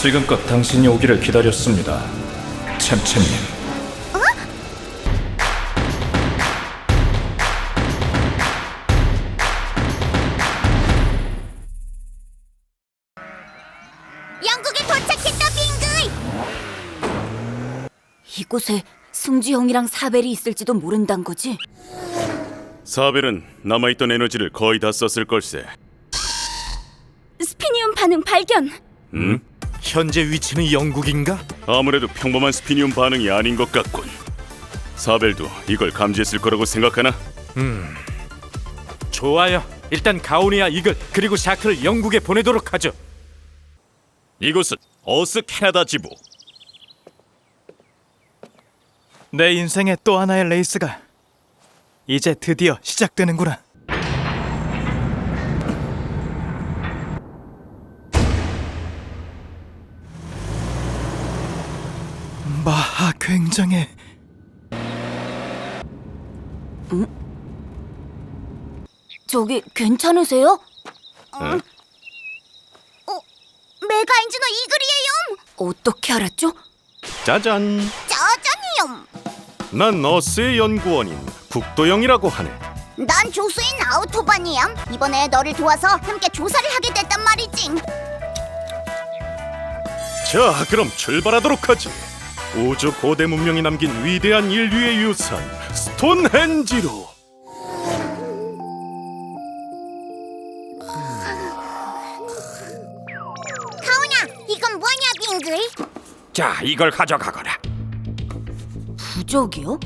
지금껏 당신이 오기를 기다렸습니다. 챔챔님. 영국에 도착했다 빙글 이곳에 승주 형이랑 사벨이 있을지도 모른단 거지? 사벨은 남아있던 에너지를 거의 다 썼을 걸세. 스피니움 반응 발견! 응? 현재 위치는 영국인가? 아무래도 평범한 스피니움 반응이 아닌 것 같군. 사벨도 이걸 감지했을 거라고 생각하나? 좋아요. 일단 가오니아 이글 그리고 샤크를 영국에 보내도록 하죠. 이곳은 어스 캐나다 지부. 내 인생의 또 하나의 레이스가 이제 드디어 시작되는구나. 마하 굉장해. 저기 괜찮으세요? 메가 엔지너 이글이에요 어떻게 알았죠? 짜잔. 짜잔이요 난 어스의 연구원인 국도영이라고 하네. 난 조수인 아우토반이야 이번에 너를 도와서 함께 조사를 하게 됐단 말이지 자, 그럼 출발하도록 하지. 우주 고대 문명이 남긴 위대한 인류의 유산 스톤헨지로. 가오냐 이건 뭐냐 빙글 자, 이걸 가져가거라. 부적이요?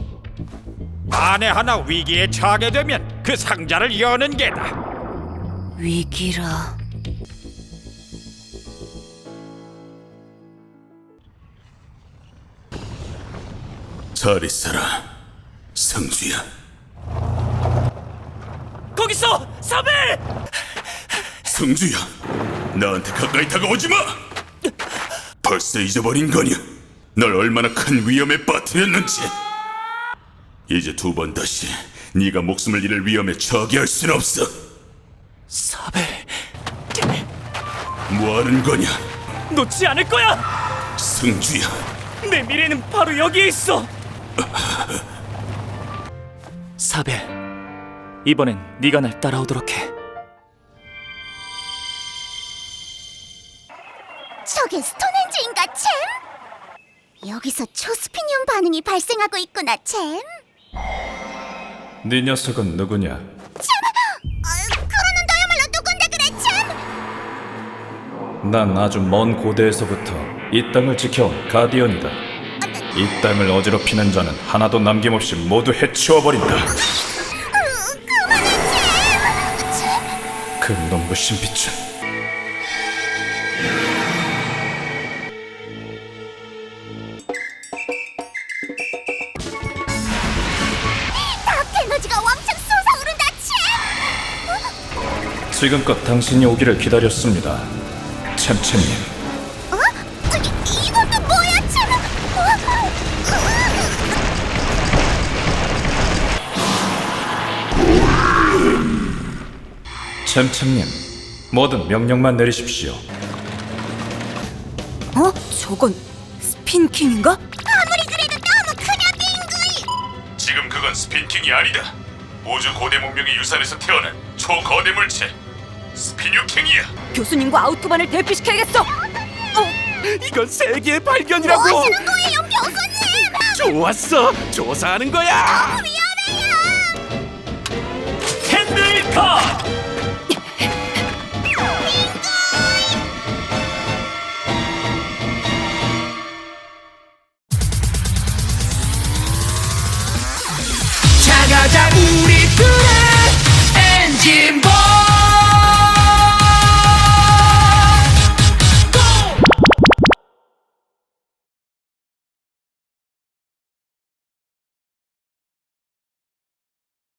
만에 하나 위기에 처하게 되면 그 상자를 여는 게다. 위기라... 잘 있어라, 성주야. 거기서 사벨! 성주야, 나한테 가까이 다가오지 마. 벌써 잊어버린 거냐? 널 얼마나 큰 위험에 빠뜨렸는지. 이제 두 번 다시 네가 목숨을 잃을 위험에 처하게 순 없어. 사벨 뭐하는 거냐, 놓지 않을 거야. 성주야. 내 미래는 바로 여기에 있어. 사벨, 이번엔 네가 날 따라오도록 해. 저게 스톤헨즈인가 챔? 여기서 초스피니움 반응이 발생하고 있구나 챔 네 녀석은 누구냐? 어, 그러는 너야말로 누군데 그래 챔? 난 아주 먼 고대에서부터 이 땅을 지켜온 가디언이다. 이 땅을 어지럽히는 자는 하나도 남김없이 모두 해치워버린다. 그 눈부신 빛은 닥 에너지가 왕창 솟아오른다 챔 지금껏 당신이 오기를 기다렸습니다. 챔챔님. 어? 저기 이것도 뭐야 챔? 챔챔님. 뭐든 명령만 내리십시오. 어? 저건 스핀킹인가? 아무리 그래도 너무 크냐 빙글 지금 그건 스핀킹이 아니다. 우주 고대 문명의 유산에서 태어난 초거대 물체 스피뉴킹이야. 교수님과 아우토반을 대피시켜야겠어! 이건 세계의 발견이라고. 뭐 하시는 거예요, 교수님? 좋았어. 조사하는 거야. 위험해요. 핸들컷!